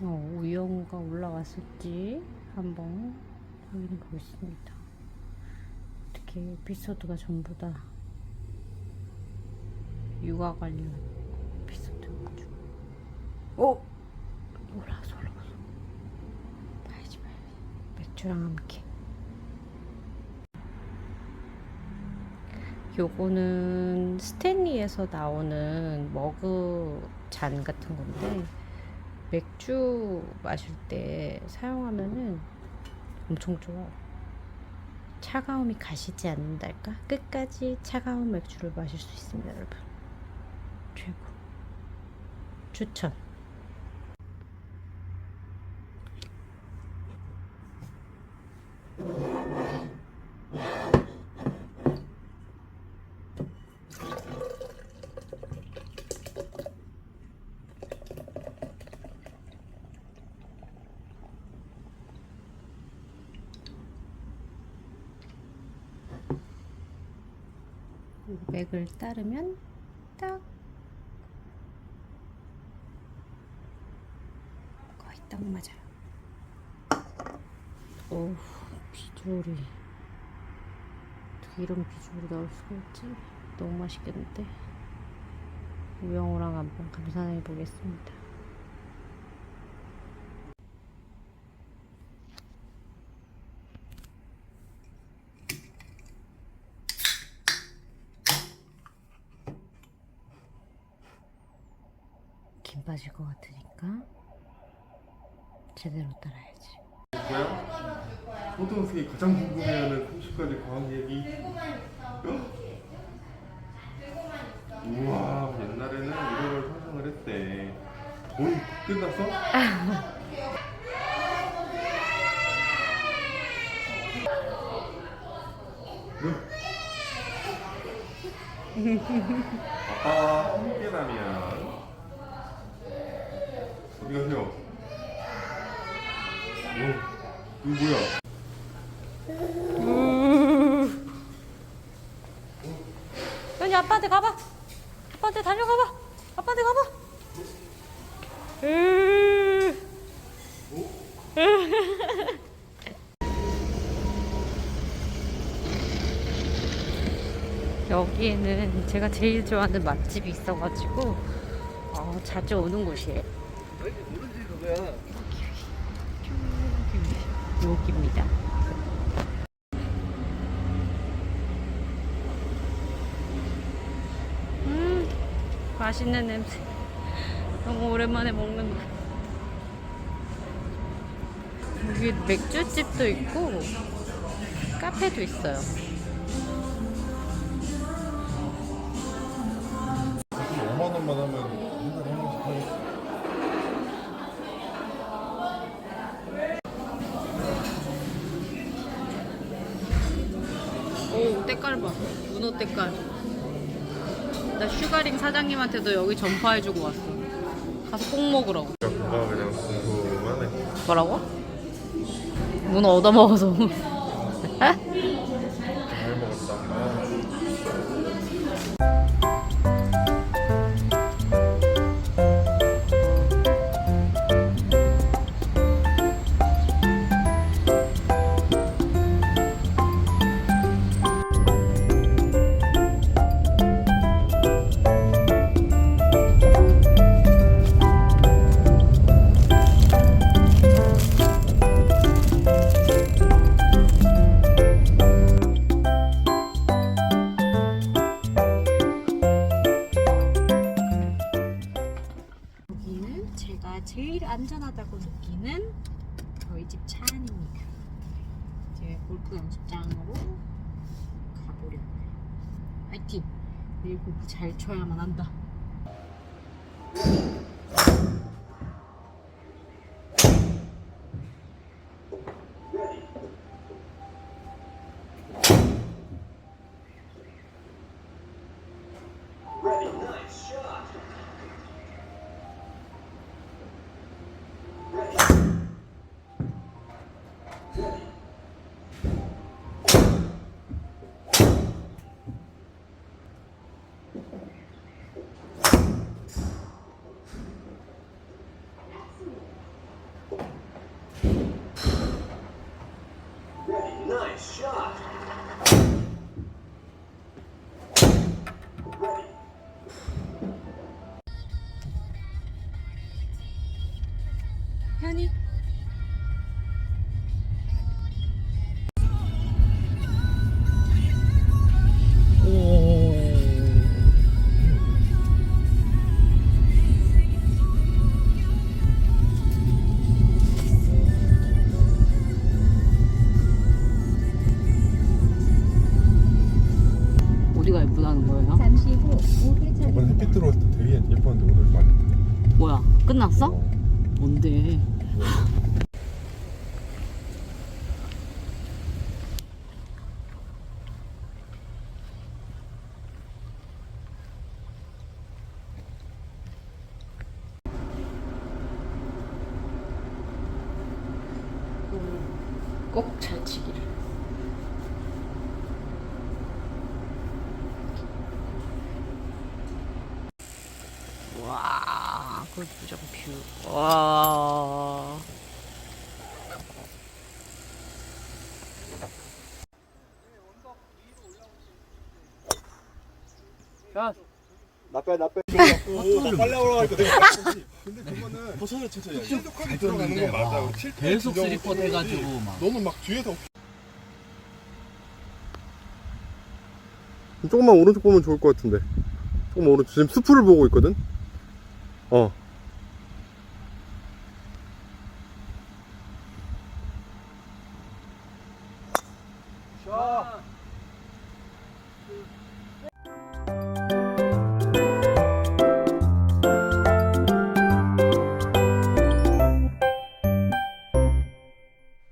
어, 우영우가 올라왔을지 한번 확인해 보겠습니다. 어떻게 에피소드가 전부 다 육아 관련 에피소드가지고. 오! 올라왔어, 올라왔어. 봐야지, 봐야지. 맥주랑 함께. 요거는 스탠리에서 나오는 머그 잔 같은 건데 맥주 마실 때 사용하면은 엄청 좋아요. 차가움이 가시지 않는달까? 끝까지 차가운 맥주를 마실 수 있습니다, 여러분. 최고. 추천. 맥을 따르면 딱 거의 딱 맞아요. 오 비주얼이 어떻게 이런 비주얼이 나올 수가 있지? 너무 맛있겠는데 우영우랑 한번 감상해 보겠습니다. 김 빠질 것 같으니까 제대로 따라야지. 뭐야? 초등학생이 가장 궁금해하는 30가지 과학 얘기. 우와, 옛날에는 이런 걸 상상을 했대. 돈 끝났어? 아빠와 함께라면 가세요? 오, 이거 뭐야? 연이 아빠한테 가봐. 아빠한테 달려가봐. 아빠한테 가봐. 으. 여기에는 제가 제일 좋아하는 맛집이 있어가지고 어, 자주 오는 곳이에요. 여기입니다. 음, 맛있는 냄새. 너무 오랜만에 먹는 거. 여기 맥주집도 있고 카페도 있어요. 5만 원만 하면 한 달에 한 번씩 하겠어. 오, 때깔 봐. 문어 때깔. 나 슈가링 사장님한테도 여기 전파해주고 왔어. 가서 꼭 먹으라고. 뭔가 그냥 궁금하네. 뭐라고? 문어 얻어먹어서. 잘 먹었다. 아, 집 차 안입니다. 이제 골프 연습장으로 가보려고요. 파이팅! 내일 골프 잘 쳐야만 한다. 천천히. 어디가 예쁘다는 거예요? 잠시 후 우회전입니다. 이번 햇빛 들어왔을 때 되게 예뻤는데 오늘 많이 뭐야? 끝났어? 어. 뭔데? 꼭잘 치기를. 와, 골프장 뷰. 와. 나빼 나빼 빨리 올라가니까 내가 근데 그거는 버섯을 쳐서 신속하게 들어가는 건 맞아 계속 스리퍼 돼가지고 막 너무 막 뒤에서 조금만 오른쪽 보면 좋을 것 같은데. 조금만 오른쪽. 지금 수풀을 보고 있거든? 어. 샷